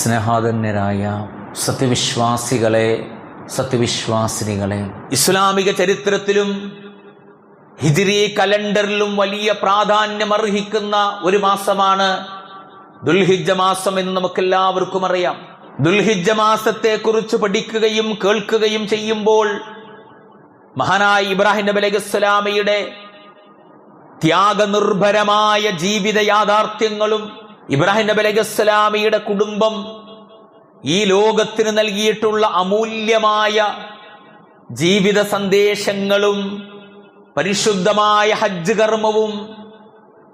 സ്നേഹാധന്യരായ സത്യവിശ്വാസികളെ സത്യവിശ്വാസിനികളെ. ഇസ്ലാമിക ചരിത്രത്തിലും ഹിജിരി കലണ്ടറിലും വലിയ പ്രാധാന്യം അർഹിക്കുന്ന ഒരു മാസമാണ് ദുൽഹിജ മാസം എന്ന് നമുക്കെല്ലാവർക്കും അറിയാം. ദുൽഹിജ മാസത്തെക്കുറിച്ച് പഠിക്കുകയും കേൾക്കുകയും ചെയ്യുമ്പോൾ മഹാനായ ഇബ്രാഹിം നബി അലൈഹി സ്വലാമയുടെ ത്യാഗനിർഭരമായ ജീവിത യാഥാർത്ഥ്യങ്ങളും ഇബ്രാഹിം നബി അലൈഹി സ്വലാമയുടെ കുടുംബം ഈ ലോകത്തിന് നൽകിയിട്ടുള്ള അമൂല്യമായ ജീവിത സന്ദേശങ്ങളും പരിശുദ്ധമായ ഹജ്ജ് കർമ്മവും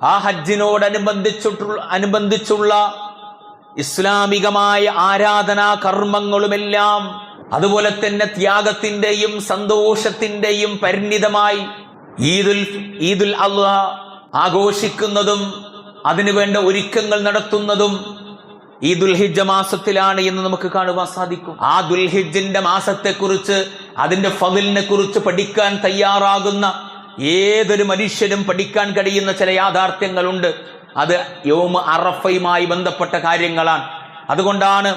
ആ ഹജ്ജിനോടനുബന്ധിച്ചിട്ടുള്ള അനുബന്ധിച്ചുള്ള ഇസ്ലാമികമായ ആരാധനാ കർമ്മങ്ങളുമെല്ലാം അതുപോലെ തന്നെ ത്യാഗത്തിന്റെയും സന്തോഷത്തിന്റെയും പരിണിതമായി ഈദുൽ ഈദുൽ അള്ളാഹ ആഘോഷിക്കുന്നതും അതിനുവേണ്ട ഒരുക്കങ്ങൾ നടത്തുന്നതും ഈ ദുൽഹിജ മാസത്തിലാണ് എന്ന് നമുക്ക് കാണുവാൻ സാധിക്കും. ആ ദുൽഹിജിന്റെ മാസത്തെക്കുറിച്ച് അതിന്റെ ഫതിലിനെ കുറിച്ച് പഠിക്കാൻ തയ്യാറാകുന്ന ഏതൊരു മനുഷ്യനും പഠിക്കാൻ കഴിയുന്ന ചില യാഥാർത്ഥ്യങ്ങളുണ്ട്. അത് യോമ അറഫയുമായി ബന്ധപ്പെട്ട കാര്യങ്ങളാണ്. അതുകൊണ്ടാണ്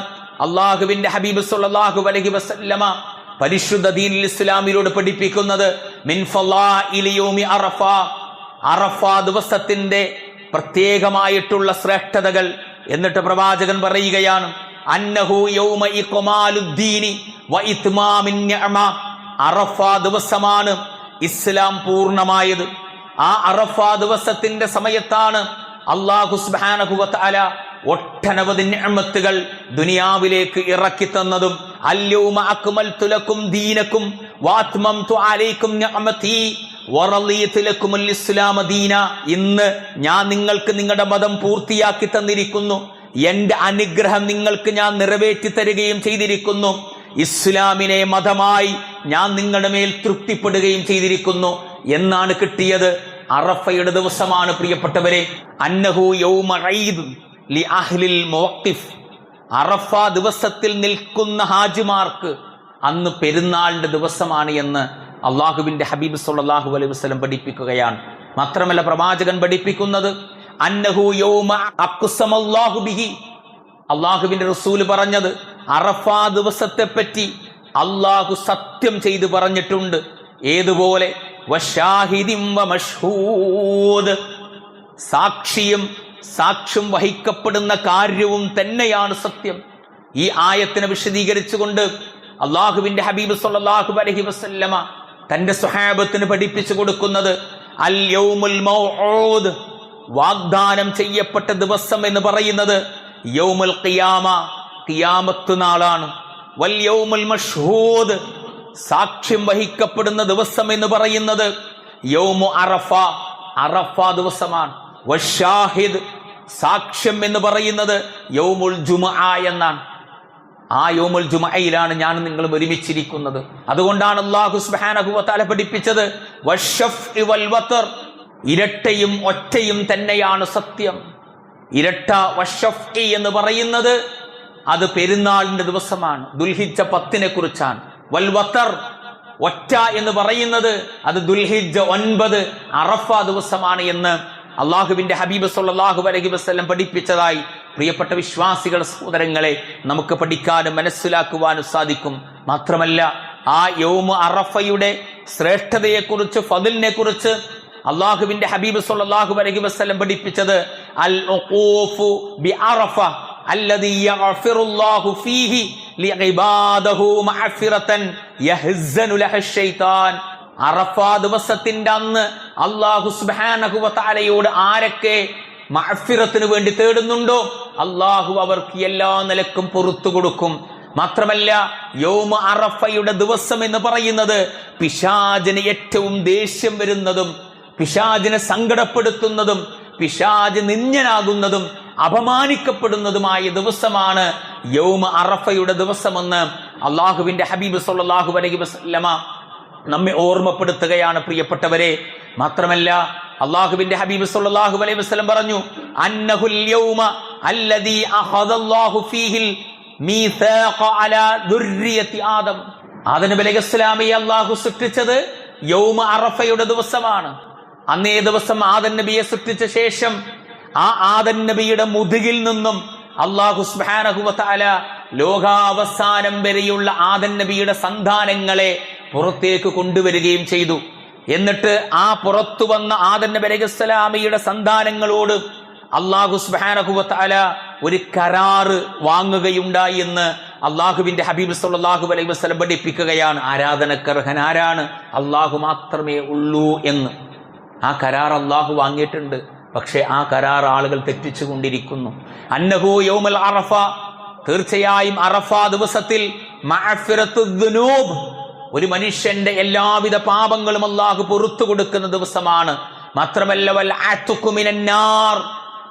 അള്ളാഹുവിന്റെ ഹബീബ് സല്ലല്ലാഹു അലൈഹി വസല്ലമ പരിശുദ്ധ ദീൻ ഇസ്ലാമിലൂടെ പഠിപ്പിക്കുന്നത് മിൻ അറഫ. അറഫ ദിവസത്തിന്റെ പ്രത്യേകമായിട്ടുള്ള ശ്രേഷ്ഠതകൾ എന്നിട്ട് പ്രവാചകൻ പറയുകയാണ് അന്നഹു യൗമ അറഫ ദിവസമാണ് ഇസ്ലാം പൂർണമായത്. ആ അറഫ ദിവസത്തിന്റെ സമയത്താണ് അള്ളാഹു ഒട്ടനവധി നിഅമത്തുകൾ ദുനിയാവിലേക്ക് ഇറക്കി തന്നതും അല്യൗമ അക്മൽ തുലക്കും ദീനക്കും അലൈക്കും വറളിയതു ലക്കുമുൽ ഇസ്ലാമ ദീന. ഇന്ന് ഞാൻ നിങ്ങൾക്ക് നിങ്ങളുടെ മതം പൂർത്തിയാക്കി തന്നിരിക്കുന്നു. എന്റെ അനുഗ്രഹം നിങ്ങൾക്ക് ഞാൻ നിറവേറ്റി തരികയും ചെയ്തിരിക്കുന്നു. ഇസ്ലാമിനെ മതമായി ഞാൻ നിങ്ങളുടെ മേൽ തൃപ്തിപ്പെടുകയും ചെയ്തിരിക്കുന്നു. എന്നാണ് കിട്ടിയത് അറഫയുടെ ദിവസമാണ് പ്രിയപ്പെട്ടവരെ. അന്നഹു ലി അഹ്ലിൽ അറഫ ദിവസത്തിൽ നിൽക്കുന്ന ഹാജിമാർക്ക് അന്ന് പെരുന്നാളിന്റെ ദിവസമാണ് എന്ന് അള്ളാഹുവിന്റെ ഹബീബ് സല്ലല്ലാഹു അലൈഹി വസ്ലം പഠിപ്പിക്കുകയാണ്. മാത്രമല്ല പ്രവാചകൻ പഠിപ്പിക്കുന്നത് അള്ളാഹുവിന്റെ റസൂൽ പറഞ്ഞത് അറഫാ ദിവസത്തെ പറ്റി അള്ളാഹു സത്യം ചെയ്തു പറഞ്ഞിട്ടുണ്ട്. ഏതുപോലെ? സാക്ഷിയും സാക്ഷ്യം വഹിക്കപ്പെടുന്ന കാര്യവും തന്നെയാണ് സത്യം. ഈ ആയത്തിനെ വിശദീകരിച്ചുകൊണ്ട് അള്ളാഹുവിന്റെ ഹബീബ് സല്ലാഹു അലഹി വസല്ലമ തന്റെ സ്വഹാബത്തിന് പഠിപ്പിച്ചു കൊടുക്കുന്നത് അൽ യൗമുൽ മൗഊദ് വാഗ്ദാനം ചെയ്യപ്പെട്ട ദിവസം എന്ന് പറയുന്നത് യൗമുൽ ഖിയാമ ഖിയാമത്ത് നാളാണ്. വൽ യൗമുൽ സാക്ഷ്യം വഹിക്കപ്പെടുന്ന ദിവസം എന്ന് പറയുന്നത് യൗമു അറഫ അറഫ ദിവസമാണ്. വഷാഹിദ് സാക്ഷ്യം എന്ന് പറയുന്നത് യൗമുൽ ജുമ എന്നാണ്. ആ യോമുൽ ജുമയിലാണ് ഞാൻ നിങ്ങളും ഒരുമിച്ചിരിക്കുന്നത്. അതുകൊണ്ടാണ് അള്ളാഹു സുബ്ഹാനഹു വതആല പഠിപ്പിച്ചത് ഇരട്ടയും ഒറ്റയും തന്നെയാണ് സത്യം. ഇരട്ട വഷഫ് എന്ന് പറയുന്നത് അത് പെരുന്നാളിന്റെ ദിവസമാണ് ദുൽഹിജ പത്തിനെ കുറിച്ചാണ്. വൽവത്തർ ഒറ്റ എന്ന് പറയുന്നത് അത് ദുൽഹിജ ഒൻപത് അറഫ ദിവസമാണ് എന്ന് അള്ളാഹുവിന്റെ ഹബീബ് സല്ലല്ലാഹു അലൈഹി വസ്ലം പഠിപ്പിച്ചതായി പ്രിയപ്പെട്ട വിശ്വാസികൾ സഹോദരങ്ങളെ നമുക്ക് പഠിക്കാനും മനസ്സിലാക്കുവാനും സാധിക്കും മാത്രമല്ല ആ യോമ അറഫയുടെ ശ്രേഷ്ഠതയെക്കുറിച്ച് ഫതിലിനെ കുറിച്ച് അള്ളാഹുവിന്റെ ഹബീബ് സല്ലല്ലാഹു അലൈഹി വസല്ലം പഠിപ്പിച്ചത് അൽ ഉഖൂഫു ബി അറഫ الذي يغفر الله فيه لعباده مغفرة يهزن له الشيطان അറഫ ദിവസത്തിന്റെ അന്ന് അള്ളാഹു സുബ്ഹാനഹു വ തആലയോട് ആരൊക്കെ മഅഫിറത്തിന് വേണ്ടി തേടുന്നുണ്ടോ? അള്ളാഹു അവർക്ക് എല്ലാ നിലക്കും പുറത്തു കൊടുക്കും. മാത്രമല്ല യോമ അറഫയുടെ ദിവസം എന്ന് പറയുന്നത് പിശാചിന് ഏറ്റവും ദേഷ്യം വരുന്നതും പിശാചിനെ സങ്കടപ്പെടുത്തുന്നതും പിശാജ് നിന്യനാകുന്നതും അപമാനിക്കപ്പെടുന്നതുമായ ദിവസമാണ് യൗമ അറഫയുടെ ദിവസമെന്ന് അള്ളാഹുവിന്റെ ഹബീബ് സല്ലാഹു അലൈഹി വസ്ലമ നമ്മെ ഓർമ്മപ്പെടുത്തുകയാണ് പ്രിയപ്പെട്ടവരെ. മാത്രമല്ല അള്ളാഹുവിന്റെ ഹബീബ് സല്ലല്ലാഹു അലൈഹി വസ്ലം പറഞ്ഞു അന്നഹുൽ യൗമ ഫീഹിൽ ദുർരിയത്തി ആദം. യൗമ അറഫയുടെ ദിവസമാണ്. അന്നേ ദിവസം ആദൻ നബിയെ സൃഷ്ടിച്ച ശേഷം ആ ആദൻ നബിയുടെ മുതുകിൽ നിന്നും അള്ളാഹു സുബ്ഹാനഹുവതആല ലോകാവസാനം വരെയുള്ള ആദൻ നബിയുടെ സന്താനങ്ങളെ പുറത്തേക്ക് കൊണ്ടുവരികയും ചെയ്തു. എന്നിട്ട് ആ പുറത്തു വന്ന ആദൻ നബി അലൈഹിസ്സലാമയുടെ സന്താനങ്ങളോട് അള്ളാഹു സുബാനഹുല ഒരു കരാറ് വാങ്ങുകയുണ്ടായി എന്ന് അള്ളാഹുവിന്റെ ഹബീബ് സല്ലല്ലാഹു അലൈഹി വസ്ലം പഠിപ്പിക്കുകയാണ്. ആരാധനക്കർഹൻ ആരാണ്? അള്ളാഹു മാത്രമേ ഉള്ളൂ എന്ന്. ആ കരാർ അള്ളാഹു വാങ്ങിയിട്ടുണ്ട്. പക്ഷേ ആ കരാർ ആളുകൾ തെറ്റിച്ചു കൊണ്ടിരിക്കുന്നു അന്നഹു യൗമൽ അറഫ തീർച്ചയായും അറഫ ദിവസത്തിൽ ഒരു മനുഷ്യന്റെ എല്ലാവിധ പാപങ്ങളും അള്ളാഹു പൊറത്തു കൊടുക്കുന്ന ദിവസമാണ്. മാത്രമല്ല മിനന്നാർ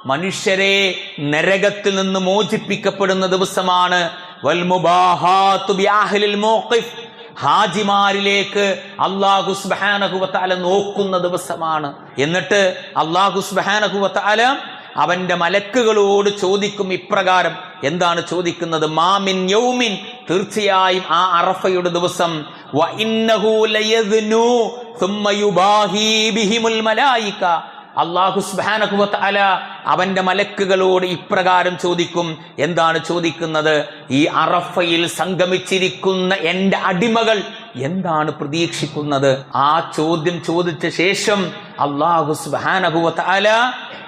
മനുഷ്യരെ നരകത്തിൽ നിന്ന് മോചിപ്പിക്കപ്പെടുന്ന ദിവസമാണ്. ഹാജിമാരിലേക്ക് അള്ളാഹു സുബാനഹുവത്താല നോക്കുന്ന ദിവസമാണ്. എന്നിട്ട് അള്ളാഹു സുബാനഹുവത്താല അവന്റെ മലക്കുകളോട് ചോദിക്കും ഇപ്രകാരം. എന്താണ് ചോദിക്കുന്നത്? മാമിൻ യൗമിൻ. തീർച്ചയായും ആ അറഫയുടെ ദിവസം അവന്റെ മലക്കുകളോട് ഇപ്രകാരം ചോദിക്കും. എന്താണ് ചോദിക്കുന്നത്? ഈ അറഫയിൽ സംഗമിച്ചിരിക്കുന്ന എന്റെ അടിമകൾ എന്താണ് പ്രതീക്ഷിക്കുന്നത്? ആ ചോദ്യം ചോദിച്ച ശേഷം അള്ളാഹു സുബാനഹുവത്ത് അല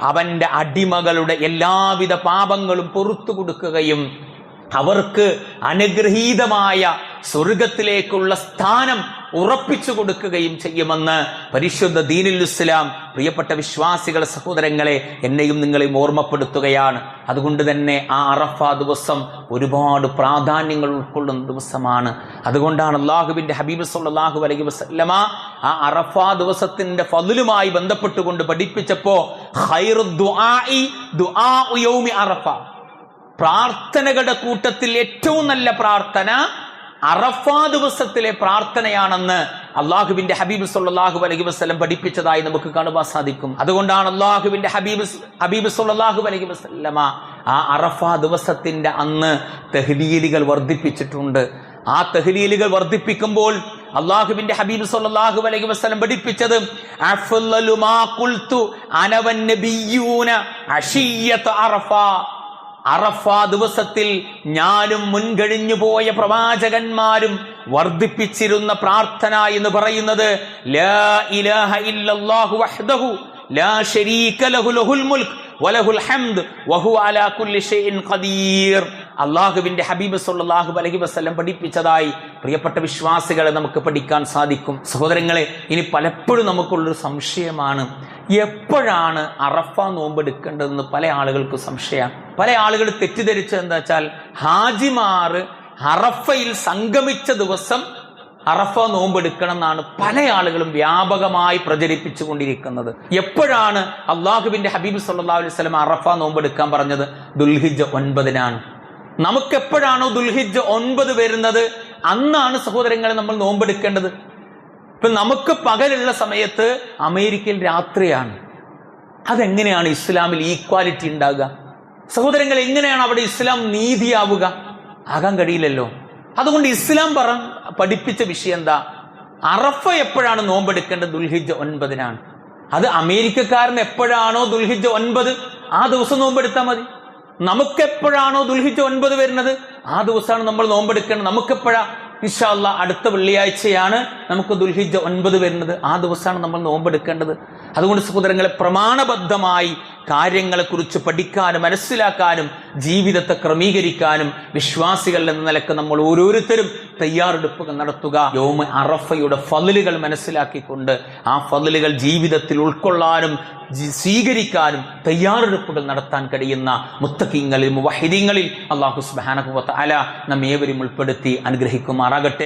അവന്റെ അടിമകളുടെ എല്ലാവിധ പാപങ്ങളും പുറത്തു കൊടുക്കുകയും അവർക്ക് അനുഗ്രഹീതമായ സ്വർഗത്തിലേക്കുള്ള സ്ഥാനം ഉറപ്പിച്ചു കൊടുക്കുകയും ചെയ്യുമെന്ന് പരിശുദ്ധ ദീനുൽ ഇസ്ലാം പ്രിയപ്പെട്ട വിശ്വാസികളെ സഹോദരങ്ങളെ എന്നെയും നിങ്ങളെയും ഓർമ്മപ്പെടുത്തുകയാണ്. അതുകൊണ്ട് തന്നെ ആ അറഫ ദിവസം ഒരുപാട് പ്രാധാന്യങ്ങൾ ഉൾക്കൊള്ളുന്ന ദിവസമാണ്. അതുകൊണ്ടാണ് അള്ളാഹുബിന്റെ ഹബീബ് സല്ലല്ലാഹു അലൈഹി വസല്ലമ ആ അറഫ ദിവസത്തിന്റെ ഫതിലുമായി ബന്ധപ്പെട്ടുകൊണ്ട് പഠിപ്പിച്ചപ്പോ ഖൈറു ദുആഇ ദുആഉ യൗമി അറഫ. പ്രാർത്ഥനകളുടെ കൂട്ടത്തിൽ ഏറ്റവും നല്ല പ്രാർത്ഥന അറഫ ദിവസത്തിലെ പ്രാർത്ഥനയാണെന്ന് അള്ളാഹുവിന്റെ ഹബീബ് സല്ലല്ലാഹു അലൈഹി വസ്ലം പഠിപ്പിച്ചതായി നമുക്ക് കാണുവാൻ സാധിക്കും. അതുകൊണ്ടാണ് അള്ളാഹുവിന്റെ ഹബീബ് ഹബീബ് സല്ലല്ലാഹു അലൈഹി വസല്ലമ ആ അറഫ ദിവസത്തിന്റെ അന്ന് തെഹ്ലീലുകൾ വർദ്ധിപ്പിച്ചിട്ടുണ്ട്. ആ തെഹ്ലീലുകൾ വർദ്ധിപ്പിക്കുമ്പോൾ അള്ളാഹുവിന്റെ ഹബീബ് സല്ലല്ലാഹു അലൈഹി വസ്ലം പഠിപ്പിച്ചത് അനവൻ അറഫ ദിവസത്തിൽ ഞാനും മുൻകഴിഞ്ഞു പോയ പ്രവാചകന്മാരും വർദ്ധിപ്പിച്ചിരുന്ന പ്രാർത്ഥന എന്ന് പറയുന്നത് അള്ളാഹുവിന്റെ ഹബീബ് സല്ലല്ലാഹു അലഹി വസ്ലം പഠിപ്പിച്ചതായി പ്രിയപ്പെട്ട വിശ്വാസികളെ നമുക്ക് പഠിക്കാൻ സാധിക്കും. സഹോദരങ്ങളെ ഇനി പലപ്പോഴും നമുക്കുള്ളൊരു സംശയമാണ് എപ്പോഴാണ് അറഫ നോമ്പെടുക്കേണ്ടതെന്ന് പല ആളുകൾക്ക് സംശയമാണ്. പല ആളുകൾ എന്താ വെച്ചാൽ ഹാജിമാർ അറഫയിൽ സംഗമിച്ച ദിവസം അറഫ നോമ്പെടുക്കണം എന്നാണ് പല ആളുകളും വ്യാപകമായി പ്രചരിപ്പിച്ചു കൊണ്ടിരിക്കുന്നത് എപ്പോഴാണ് അള്ളാഹുബിന്റെ ഹബീബ് സല്ലാ അലൈഹി അറഫ നോമ്പെടുക്കാൻ പറഞ്ഞത്? ദുൽഹിജ് ഒൻപതിനാണ്. നമുക്കെപ്പോഴാണോ ദുൽഹിജ് ഒൻപത് വരുന്നത്? അന്നാണ് സഹോദരങ്ങളെ നമ്മൾ നോമ്പെടുക്കേണ്ടത്. ഇപ്പൊ നമുക്ക് പകലുള്ള സമയത്ത് അമേരിക്കയിൽ രാത്രിയാണ്. അതെങ്ങനെയാണ് ഇസ്ലാമിൽ ഈക്വാലിറ്റി ഉണ്ടാകുക? സഹോദരങ്ങൾ എങ്ങനെയാണ് അവിടെ ഇസ്ലാം നീതിയാവുക. ആകാൻ കഴിയില്ലല്ലോ. അതുകൊണ്ട് ഇസ്ലാം പറ പഠിപ്പിച്ച വിഷയം എന്താ? അറഫ എപ്പോഴാണ് നോമ്പെടുക്കേണ്ടത്? ദുൽഹിജ് ഒൻപതിനാണ്. അത് അമേരിക്കക്കാരൻ എപ്പോഴാണോ ദുൽഹിജ് ഒൻപത്? ആ ദിവസം നോമ്പെടുത്താൽ മതി. നമുക്കെപ്പോഴാണോ ദുൽഹിജ് ഒൻപത് വരുന്നത്? ആ ദിവസമാണ് നമ്മൾ നോമ്പെടുക്കേണ്ടത്. നമുക്കെപ്പോഴാ? ഇൻഷാല്ല അടുത്ത വെള്ളിയാഴ്ചയാണ് നമുക്ക് ദുൽഹിജ ഒൻപത് വരുന്നത്. ആ ദിവസമാണ് നമ്മൾ നോമ്പെടുക്കേണ്ടത്. അതുകൊണ്ട് സഹോദരങ്ങളെ പ്രമാണബദ്ധമായി കാര്യങ്ങളെക്കുറിച്ച് പഠിക്കാനും മനസ്സിലാക്കാനും ജീവിതത്തെ ക്രമീകരിക്കാനും വിശ്വാസികൾ എന്ന നിലയ്ക്ക് നമ്മൾ ഓരോരുത്തരും തയ്യാറെടുപ്പുകൾ നടത്തുക. യോമ അറഫയുടെ ഫതിലുകൾ മനസ്സിലാക്കിക്കൊണ്ട് ആ ഫതിലുകൾ ജീവിതത്തിൽ ഉൾക്കൊള്ളാനും സ്വീകരിക്കാനും തയ്യാറെടുപ്പുകൾ നടത്താൻ കഴിയുന്ന മുത്തക്കിങ്ങളിൽ മുവഹിദീങ്ങളിൽ അള്ളാഹു സുബാനഹുവത്ത അല നമ്മേവരും ഉൾപ്പെടുത്തി അനുഗ്രഹിക്കുമാറാകട്ടെ.